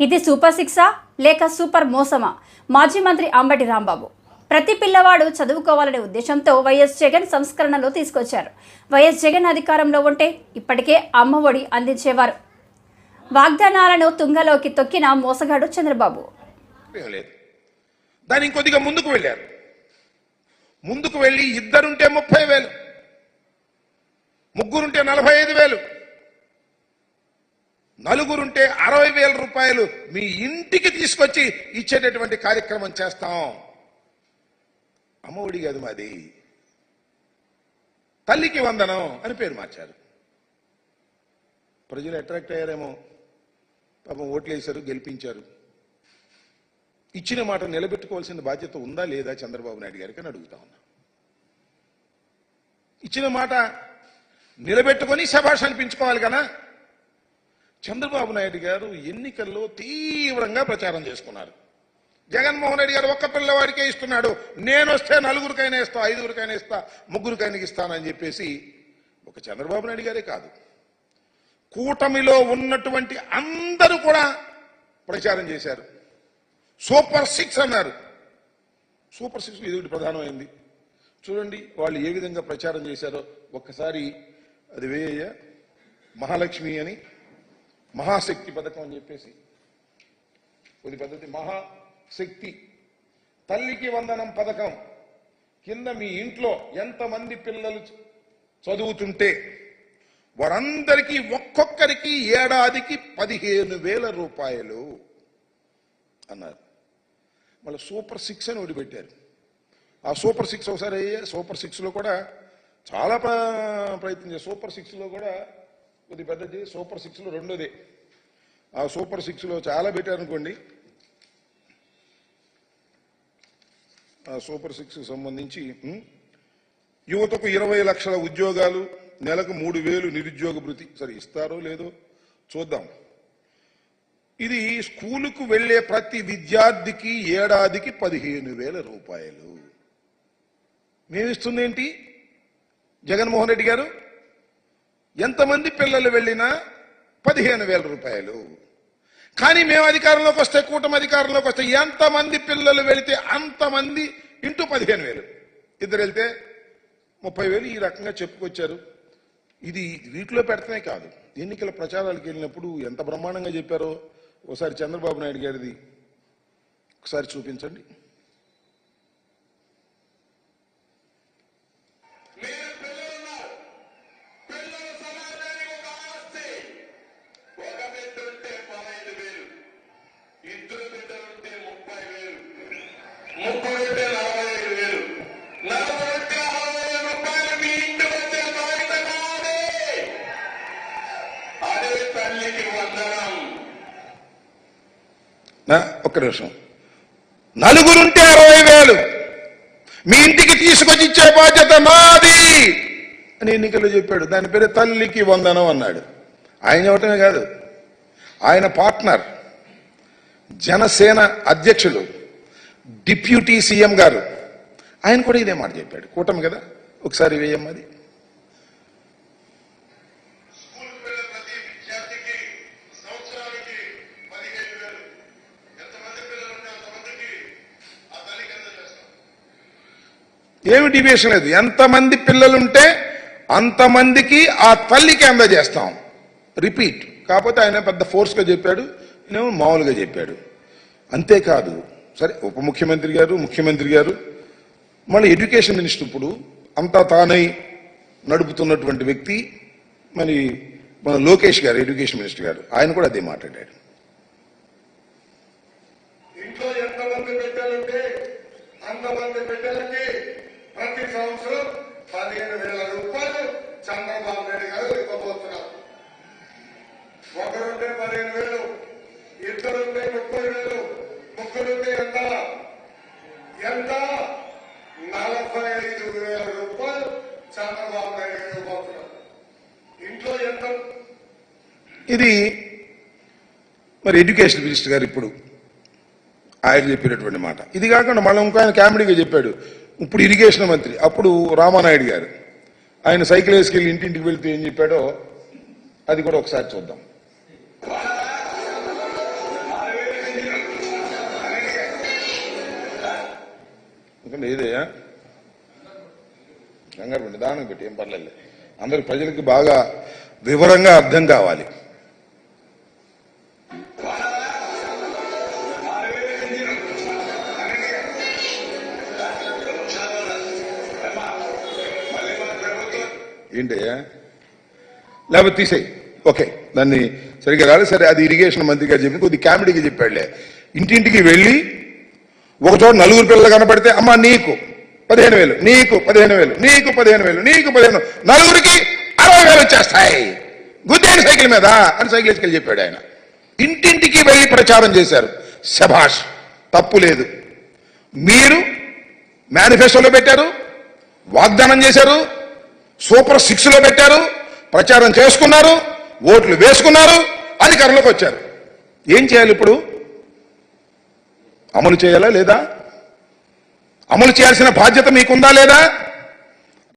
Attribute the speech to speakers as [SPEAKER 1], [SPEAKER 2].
[SPEAKER 1] ఇది సూపర్ సిక్సా లేక సూపర్ మోసమా? మాజీ మంత్రి అంబటి రాంబాబు. ప్రతి పిల్లవాడు చదువుకోవాలనే ఉద్దేశంతో వైఎస్ జగన్ సంస్కరణలు తీసుకొచ్చారు. వైఎస్ జగన్ అధికారంలో ఉంటే ఇప్పటికే అమ్మఒడి అందించేవారు. వాగ్దానాలను తుంగలోకి తొక్కిన మోసగాడు చంద్రబాబు.
[SPEAKER 2] దాని ఇంకొద్దిగా ముందుకు వెళ్ళారు. ముందుకు వెళ్ళి ఇద్దరుంటే ముప్పై వేలు ముగ్గురుంటే నలభై ఐదు వేలు నలుగురుంటే అరవై వేల రూపాయలు మీ ఇంటికి తీసుకొచ్చి ఇచ్చేటటువంటి కార్యక్రమం చేస్తాం. అమ్మఒడి కాదు మాది. తల్లికి వందనం అని పేరు మార్చారు. ప్రజలు అట్రాక్ట్ అయ్యారేమో. పాపం ఓట్లేశారు గెలిపించారు. ఇచ్చిన మాట నిలబెట్టుకోవాల్సిన బాధ్యత ఉందా లేదా చంద్రబాబు నాయుడు గారికి అని అడుగుతా ఉన్నా. ఇచ్చిన మాట నిలబెట్టుకొని శభాష్ అనిపించుకోవాలి కదా. చంద్రబాబు నాయుడు గారు ఎన్నికల్లో తీవ్రంగా ప్రచారం చేసుకున్నారు. జగన్మోహన్ రెడ్డి గారు ఒక్క పిల్లవాడికే ఇస్తున్నాడు. నేను వస్తే నలుగురికైనా ఇస్తా ఐదుగురికైనా ఇస్తా ముగ్గురికైనా ఇస్తానని చెప్పేసి ఒక చంద్రబాబు నాయుడు గారే కాదు. కూటమిలో ఉన్నటువంటి అందరూ కూడా ప్రచారం చేశారు. సూపర్ సిక్స్ అన్నారు. సూపర్ సిక్స్ ఇది ఒకటి ప్రధానమైంది. చూడండి వాళ్ళు ఏ విధంగా ప్రచారం చేశారో. ఒక్కసారి అది వేయ మహాలక్ష్మి అని మహాశక్తి పథకం అని చెప్పేసి. కొద్ది పద్ధతి. మహాశక్తి. తల్లికి వందనం పథకం. కింద మీ ఇంట్లో ఎంతమంది పిల్లలు చదువుతుంటే వారందరికీ ఒక్కొక్కరికి ఏడాదికి పదిహేను వేల రూపాయలు అన్నారు. మళ్ళీ సూపర్ సిక్స్ అని ఓడిపెట్టారు ఆ సూపర్ సిక్స్ ఒకసారి అయ్యే సూపర్ సిక్స్లో కూడా చాలా ప్ర- ప్రయత్నం చేశారు. సూపర్ సిక్స్లో కూడా కొద్ది పెద్దది సూపర్ సిక్స్లో రెండోది. ఆ సూపర్ సిక్స్లో చాలా పెట్టారనుకోండి ఆ సూపర్ సిక్స్ సంబంధించి యువతకు ఇరవై లక్షల ఉద్యోగాలు నెలకు మూడు వేలు నిరుద్యోగ భృతి. సరే ఇస్తారో లేదో చూద్దాం. ఇది స్కూలుకు వెళ్ళే ప్రతి విద్యార్థికి ఏడాదికి పదిహేను వేల రూపాయలు. మేమిస్తుంది ఏంటి జగన్మోహన్ రెడ్డి గారు? ఎంతమంది పిల్లలు వెళ్ళినా పదిహేను వేల రూపాయలు. కానీ మేము అధికారంలోకి వస్తే కూటమి అధికారంలోకి వస్తే ఎంతమంది పిల్లలు వెళితే అంతమంది ఇంటూ పదిహేను వేలు. ఇద్దరు వెళ్తే ముప్పై వేలు ఈ రకంగా చెప్పుకొచ్చారు. ఇది వీటిలో పెడతనే కాదు. ఎన్నికల ప్రచారాలకు వెళ్ళినప్పుడు ఎంత బ్రహ్మాండంగా చెప్పారో ఒకసారి చంద్రబాబు నాయుడు గారిది ఒకసారి చూపించండి. ఒక్క నిమిషం. నలుగురుంటే అరవై వేలు. మీ ఇంటికి తీసుకొచ్చి ఇచ్చే బాధ్యత మాది అని ఎన్నికల్లో చెప్పాడు. దాని పేరు తల్లికి వందనం అన్నాడు. ఆయన చెప్పటమే కాదు ఆయన పార్ట్నర్ జనసేన అధ్యక్షులు డిప్యూటీ సీఎం గారు. ఆయన కూడా ఇదే మాట చెప్పాడు. కూటమి కదా? ఒకసారి వేయమ్మది
[SPEAKER 3] ఎంతమంది పిల్లలు ఉంటే అంతమందికి ఆ
[SPEAKER 2] ఏమి డివియేషన్ లేదు. ఎంతమంది పిల్లలుంటే అంతమందికి ఆ తల్లికి అందజేస్తాం. రిపీట్. కాకపోతే ఆయన పెద్ద ఫోర్స్గా చెప్పాడు నేను మామూలుగా చెప్పాడు. అంతేకాదు సరే ఉప ముఖ్యమంత్రి గారు ముఖ్యమంత్రి గారు మళ్ళీ ఎడ్యుకేషన్ మినిస్టర్ ఇప్పుడు అంతా తానై నడుపుతున్నటువంటి వ్యక్తి మరి మన లోకేష్ గారు ఎడ్యుకేషన్ మినిస్టర్ గారు ఆయన కూడా అదే మాట్లాడాడు
[SPEAKER 3] ఇంట్లో ఎంతమంది బిడ్డలుంటే అంతమంది బిడ్డలకి ప్రతి సంవత్సరం పదిహేను వేల రూపాయలు చంద్రబాబు నాయుడు గారు ఇవ్వబోతున్నారు ఒకరుంటే పదిహేను వేలు ఇద్దరుంటే ముప్పై వేలు ఎంత? ఎంత? నలభై ఐదు వేల రూపాయలు చంద్రబాబు నాయుడు ఇవ్వబోతున్నారు. ఇంట్లో ఎంత?
[SPEAKER 2] ఇది మరి ఎడ్యుకేషన్ మినిస్టర్ గారు ఇప్పుడు ఆయన చెప్పినటువంటి మాట. ఇది కాకుండా మళ్ళీ ఇంకో ఆయన కామెడీగా చెప్పాడు. ఇప్పుడు ఇరిగేషన్ మంత్రి అప్పుడు రామానాయుడు గారు. ఆయన సైకిల్ వేసుకెళ్ళి ఇంటింటికి వెళ్తే ఏం చెప్పాడో అది కూడా ఒకసారి చూద్దాం. ఎందుకంటే ఇదయ్యా కంగారు పెట్టి దానం పెట్టి ఏం పర్లేదు అందరి ప్రజలకి బాగా వివరంగా అర్థం కావాలి. ఏంటయ్యా? లేకపోతే తీసేయి. ఓకే. దాన్ని సరిగ్గా రాలేదు. సరే అది ఇరిగేషన్ మంత్రిగా చెప్పి కొద్ది కామెడీగా చెప్పాడులే. ఇంటింటికి వెళ్ళి ఒక చోట నలుగురు పిల్లలు కనపడితే అమ్మ నీకు పదిహేను వేలు నీకు పదిహేను వేలు నీకు పదిహేను వేలు నీకు పదిహేను నలుగురికి అరవై వేలు వచ్చేస్తాయి. గుద్దేని సైకిల్ మీద అని సైకిల్ వేసుకెళ్ళి చెప్పాడు ఆయన. ఇంటింటికి వెళ్ళి ప్రచారం చేశారు. శభాష్ తప్పు లేదు. మీరు మేనిఫెస్టోలో పెట్టారు వాగ్దానం చేశారు సూపర్ సిక్స్లో పెట్టారు ప్రచారం చేసుకున్నారు ఓట్లు వేసుకున్నారు అధికారంలోకి వచ్చారు. ఏం చేయాలి ఇప్పుడు? అమలు చేయాలా లేదా? అమలు చేయాల్సిన బాధ్యత మీకుందా లేదా?